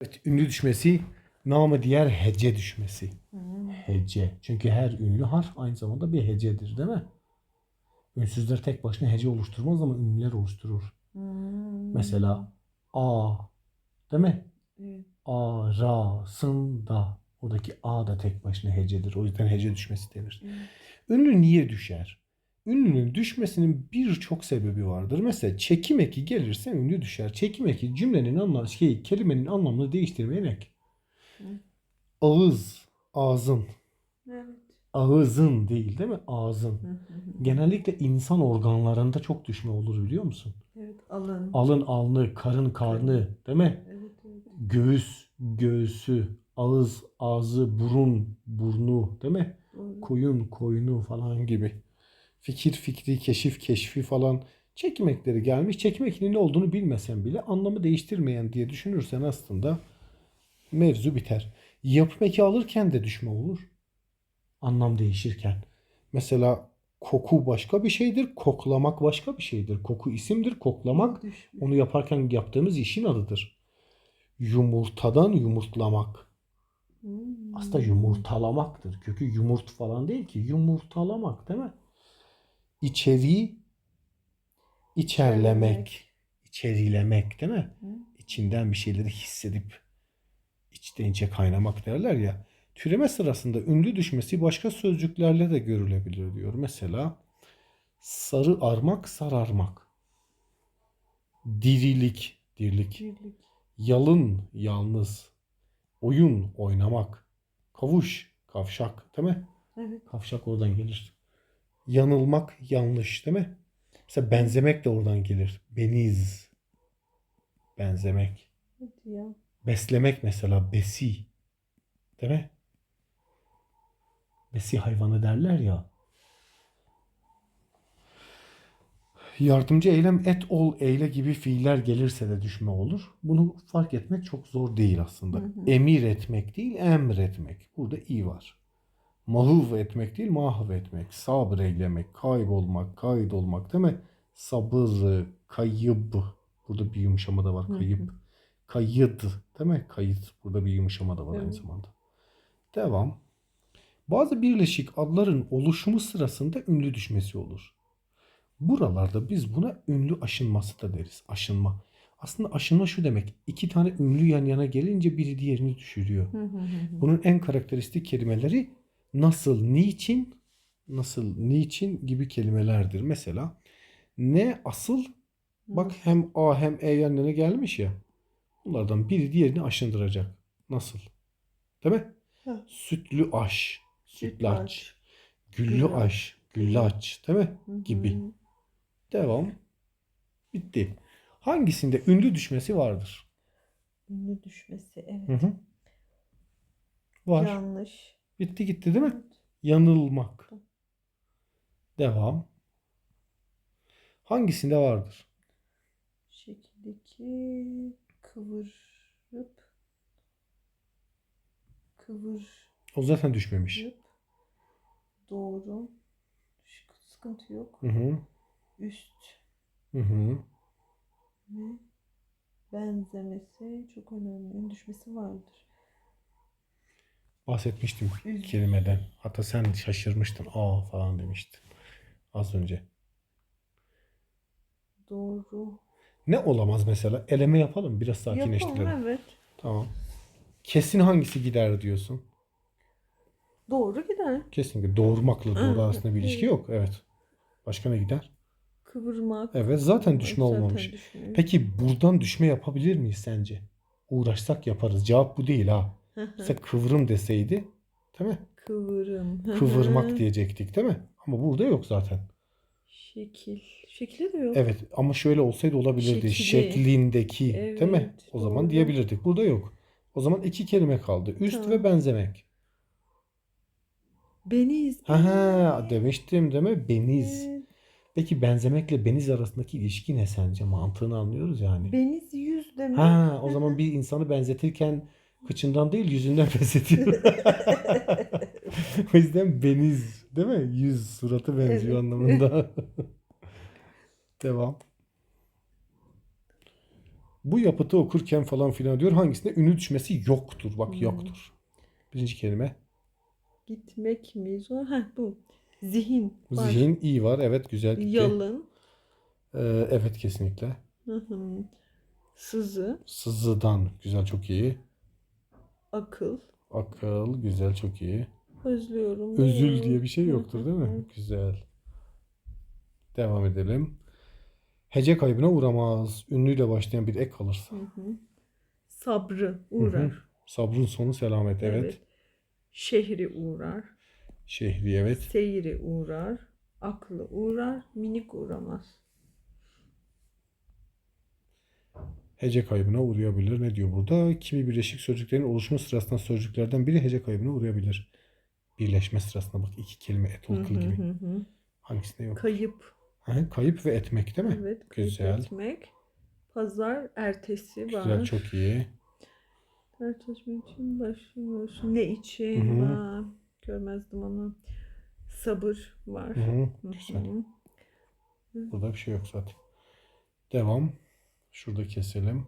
Evet, ünlü düşmesi namı diğer hece düşmesi. Hece. Çünkü her ünlü harf aynı zamanda bir hecedir değil mi? Ünsüzler tek başına hece oluşturmaz ama ünlüler oluşturur. Mesela a değil mi? Evet. A, ra, sın, da. Oradaki a da tek başına hecedir. O yüzden hece düşmesi denir. Evet. Ünlü niye düşer? Ünlünün düşmesinin birçok sebebi vardır. Mesela çekim eki gelirse ünlü düşer. Çekim eki cümlenin anlamı, şey, kelimenin anlamını değiştirmeyen ek. Hı. Ağız, ağzın. Evet. Ağızın değil değil mi? Ağzın. Genellikle insan organlarında çok düşme olur biliyor musun? Evet. Alın. Alın alnı, karın karnı değil mi? Evet. Evet. Göğüs, göğsü, ağız, ağzı, burun, burnu değil mi? Doğru. koyun koyunu falan gibi. Fikir fikri, keşif keşfi falan çekim ekleri gelmiş. Çekim ekinin ne olduğunu bilmesen bile anlamı değiştirmeyen diye düşünürsen aslında mevzu biter. Yapım eki alırken de düşme olur. Anlam değişirken. Mesela koku başka bir şeydir, koklamak başka bir şeydir. Koku isimdir, koklamak onu yaparken yaptığımız işin adıdır. Yumurtadan yumurtlamak. Aslında yumurtalamaktır. Kökü yumurt falan değil ki. Yumurtalamak değil mi? İçeriği içerlemek. içerilemek değil mi? Hı. İçinden bir şeyleri hissedip içten içe kaynamak derler ya. Türeme sırasında ünlü düşmesi başka sözcüklerle de görülebilir diyor. Mesela sarı armak, sararmak. Dirilik, dirlik. Birlik. Yalın, yalnız. Oyun, oynamak. Kavuş, kavşak değil mi? Evet. Kavşak oradan gelir. Yanılmak, yanlış değil mi? Mesela benzemek de oradan gelir. Beniz. Benzemek. Ya. Beslemek mesela besi. Değil mi? Besi hayvanı derler ya. Yardımcı eylem et ol eyle gibi fiiller gelirse de düşme olur. Bunu fark etmek çok zor değil aslında. Hı hı. Emir etmek değil, emretmek. Burada i var. Mahv etmek değil, mahv etmek. Sabır eylemek, kaybolmak, kaydolmak değil mi? Sabır, kayıp. Burada bir yumuşama da var, kayıp. Kayıt değil mi? Kayıt. Burada bir yumuşama da var aynı Evet. zamanda. Devam. Bazı birleşik adların oluşumu sırasında ünlü düşmesi olur. Buralarda biz buna ünlü aşınması da deriz. Aşınma. Aslında aşınma şu demek. İki tane ünlü yan yana gelince biri diğerini düşürüyor. Bunun en karakteristik kelimeleri nasıl, niçin, nasıl, niçin gibi kelimelerdir. Mesela ne asıl bak hem A hem E yan yana gelmiş ya. Bunlardan biri diğerini aşındıracak. Nasıl? Değil mi? Hı. Sütlü aş, sütlaç, güllü aş, güllaç, değil mi? Hı hı. Gibi. Devam. Bitti. Hangisinde ünlü düşmesi vardır? Ünlü düşmesi. Evet. Hı hı. Var. Yanlış. Bitti gitti değil mi? Yanılmak. Devam. Hangisinde vardır? Şekildeki kıvırıp kıvırıp O zaten düşmemiş. doğru sıkıntı yok. Hı hı. Üst Hı hı. ve benzemesi çok önemli. Düşmesi vardır. Bahsetmiştim kelimeden. Hatta sen şaşırmıştın. Aa falan demiştin. Az önce. Doğru. Ne olamaz mesela? Eleme yapalım. Biraz sakinleştirelim. Yapalım evet. Tamam. Kesin hangisi gider diyorsun? Doğru gider. Kesinlikle doğurmakla doğru Hı, arasında bir ilişki yok. Evet. Başka ne gider? Kıvırmak. Evet zaten düşme Zaten olmamış. düşme. Peki buradan düşme yapabilir miyiz sence? Uğraşsak yaparız. Cevap bu değil ha. Mesela kıvrım deseydi değil mi? Kıvırım. Kıvırmak diyecektik değil mi? Ama burada yok zaten. Şekil. Şekli de yok. Evet ama şöyle olsaydı olabilirdi. Şekli. Şeklindeki değil mi? Evet, O zaman doğru. diyebilirdik. Burada yok. O zaman iki kelime kaldı. Üst Tamam. ve benzemek. Beniz. Ha ha demiştim değil mi? Beniz. Evet. Peki benzemekle beniz arasındaki ilişki ne sence? Mantığını anlıyoruz yani. Beniz yüz demek. Ha o zaman bir insanı benzetirken kıçından değil yüzünden benzetiyor. o yüzden beniz değil mi? Yüz suratı benziyor Evet. anlamında. Devam. Bu yapıtı okurken falan filan diyor. Hangisinde ünlü düşmesi yoktur. Bak Hmm. yoktur. Birinci kelime. Gitmek mi zor? Heh bu. Zihin var. Zihin iyi var. Evet güzel gitti. Yalın. Ee, evet kesinlikle. Hı hı. Sızı. Sızıdan güzel çok iyi. Akıl. Akıl güzel çok iyi. Özlüyorum. Özül diye bir şey Hı yoktur hı değil mi? hı. Güzel. Devam edelim. Hece kaybına uğramaz. Ünlüyle başlayan bir ek kalırsa. Hı hı. Sabrı uğrar. Sabrın sonu selamet. Evet. Şehri uğrar. Şehri evet. Seyri uğrar. Aklı uğrar. Minik uğramaz. Hece kaybına uğrayabilir. Ne diyor burada? Kimi birleşik sözcüklerin oluşma sırasında sözcüklerden biri hece kaybına uğrayabilir. Birleşme sırasında bak iki kelime et Hı ol kıl hı gibi. hı hı. Hangisinde yok? Kayıp. Ha, kayıp ve etmek değil mi? Evet. Güzel. etmek. Pazar ertesi var. Güzel çok iyi. Tartışma için başlıyoruz. Ne için Hı hı. Görmezdim onu. Sabır var. Hı hı, Hı Güzel. hı. Burada bir şey yok zaten. Devam. Şurada keselim.